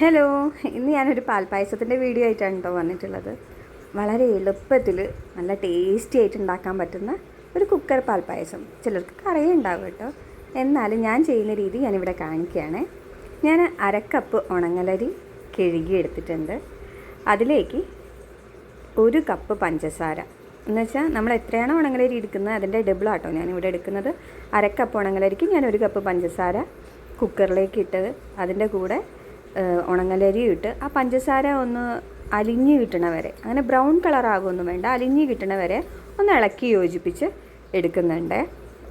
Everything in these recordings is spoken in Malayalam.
ഹലോ ഇന്ന് ഞാനൊരു പാൽപ്പായസത്തിന്റെ വീഡിയോ ആയിട്ടാണ് കേട്ടോ വന്നിട്ടുള്ളത്. വളരെ എളുപ്പത്തിൽ നല്ല ടേസ്റ്റി ആയിട്ട് ഉണ്ടാക്കാൻ പറ്റുന്ന ഒരു കുക്കർ പാൽപ്പായസം. ചിലർക്ക് കറിയുണ്ടാവും കേട്ടോ എന്നാലും ഞാൻ ചെയ്യുന്ന രീതി ഞാനിവിടെ കാണിക്കുകയാണ്. ഞാൻ അരക്കപ്പ് ഉണങ്ങലരി കഴുകി എടുത്തിട്ടുണ്ട്. അതിലേക്ക് ഒരു കപ്പ് പഞ്ചസാര. എന്ന് വെച്ചാൽ നമ്മൾ എത്രയാണോ ഉണങ്ങലരി എടുക്കുന്നത് അതിന്റെ ഡബിൾ ആട്ടോ ഞാനിവിടെ എടുക്കുന്നത്. അരക്കപ്പ് ഉണങ്ങലരിക്ക് ഞാൻ ഒരു കപ്പ് പഞ്ചസാര കുക്കറിലേക്ക് ഇട്ടത്. അതിന്റെ കൂടെ ഉണങ്ങലരി ഇട്ട് ആ പഞ്ചസാര ഒന്ന് അലിഞ്ഞ് കിട്ടണ വരെ അങ്ങനെ ബ്രൗൺ കളർ ആകുമൊന്നും വേണ്ട അലിഞ്ഞ് കിട്ടണ വരെ ഒന്ന് ഇളക്കി യോജിപ്പിച്ച് എടുക്കുന്നുണ്ട്.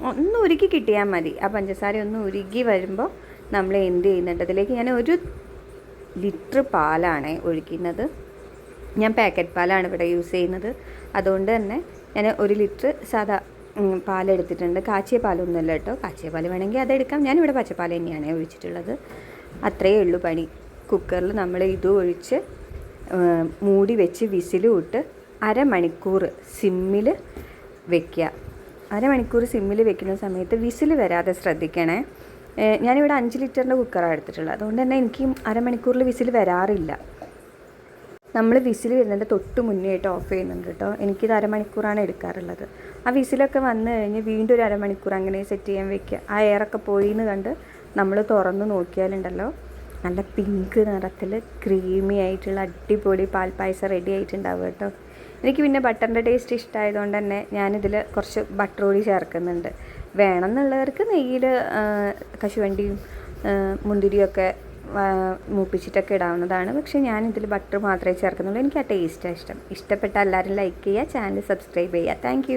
ഒന്ന് ഉരുക്കി കിട്ടിയാൽ മതി. ആ പഞ്ചസാര ഒന്ന് ഉരുകി വരുമ്പോൾ നമ്മൾ എന്ത് ചെയ്യുന്നുണ്ട് അതിലേക്ക് ഞാൻ ഒരു ലിറ്റർ പാലാണ് ഒഴിക്കുന്നത്. ഞാൻ പാക്കറ്റ് പാലാണ് ഇവിടെ യൂസ് ചെയ്യുന്നത്. അതുകൊണ്ട് തന്നെ ഞാൻ ഒരു ലിറ്റർ സാധാ പാലെടുത്തിട്ടുണ്ട്. കാച്ചിയ പാലൊന്നുമല്ല കേട്ടോ. കാച്ചിയ പാൽ വേണമെങ്കിൽ അതെടുക്കാം. ഞാനിവിടെ പച്ചപ്പാൽ തന്നെയാണ് ഒഴിച്ചിട്ടുള്ളത്. അത്രയേ ഉള്ളൂ പണി. കുക്കറിൽ നമ്മൾ ഇത് ഒഴിച്ച് മൂടി വെച്ച് വിസിലും ഇട്ട് അരമണിക്കൂർ സിമ്മിൽ വെക്കുക അരമണിക്കൂർ സിമ്മിൽ വെക്കുന്ന സമയത്ത് വിസിൽ വരാതെ ശ്രദ്ധിക്കണേ. ഞാനിവിടെ അഞ്ച് ലിറ്ററിന്റെ കുക്കറാണ് എടുത്തിട്ടുള്ളത്. അതുകൊണ്ട് തന്നെ എനിക്ക് അരമണിക്കൂറിൽ വിസിൽ വരാറില്ല. നമ്മൾ വിസിൽ വരുന്നതിന്റെ തൊട്ട് മുന്നേ ആയിട്ട് ഓഫ് ചെയ്യുന്നുണ്ട് കേട്ടോ. എനിക്കിത് അരമണിക്കൂറാണ് എടുക്കാറുള്ളത്. ആ വിസിലൊക്കെ വന്നു കഴിഞ്ഞ് വീണ്ടും ഒരു അരമണിക്കൂർ അങ്ങനെ സെറ്റ് ചെയ്യാൻ വെക്കുക ആ എയറൊക്കെ പോയി എന്ന് കണ്ട് നമ്മൾ തുറന്ന് നോക്കിയാലുണ്ടല്ലോ. നല്ല പിങ്ക് നിറത്തിൽ ക്രീമി ആയിട്ടുള്ള അടിപൊളി പാൽപ്പായസം റെഡി ആയിട്ടുണ്ടാവും കേട്ടോ. എനിക്ക് പിന്നെ ബട്ടറിന്റെ ടേസ്റ്റ് ഇഷ്ടമായതുകൊണ്ട് തന്നെ ഞാനിതിൽ കുറച്ച് ബട്ടർ കൂടി ചേർക്കുന്നുണ്ട്. വേണമെന്നുള്ളവർക്ക് നെയ്യിൽ കശുവണ്ടിയും മുന്തിരിയൊക്കെ മൂപ്പിച്ചിട്ടൊക്കെ ഇടാവുന്നതാണ്. പക്ഷേ ഞാനിതിൽ ബട്ടർ മാത്രമേ ചേർക്കുന്നുള്ളൂ. എനിക്ക് ആ ടേസ്റ്റാണ് ഇഷ്ടം. ഇഷ്ടപ്പെട്ട എല്ലാവരും ലൈക്ക് ചെയ്യുക ചാനൽ സബ്സ്ക്രൈബ് ചെയ്യുക. താങ്ക്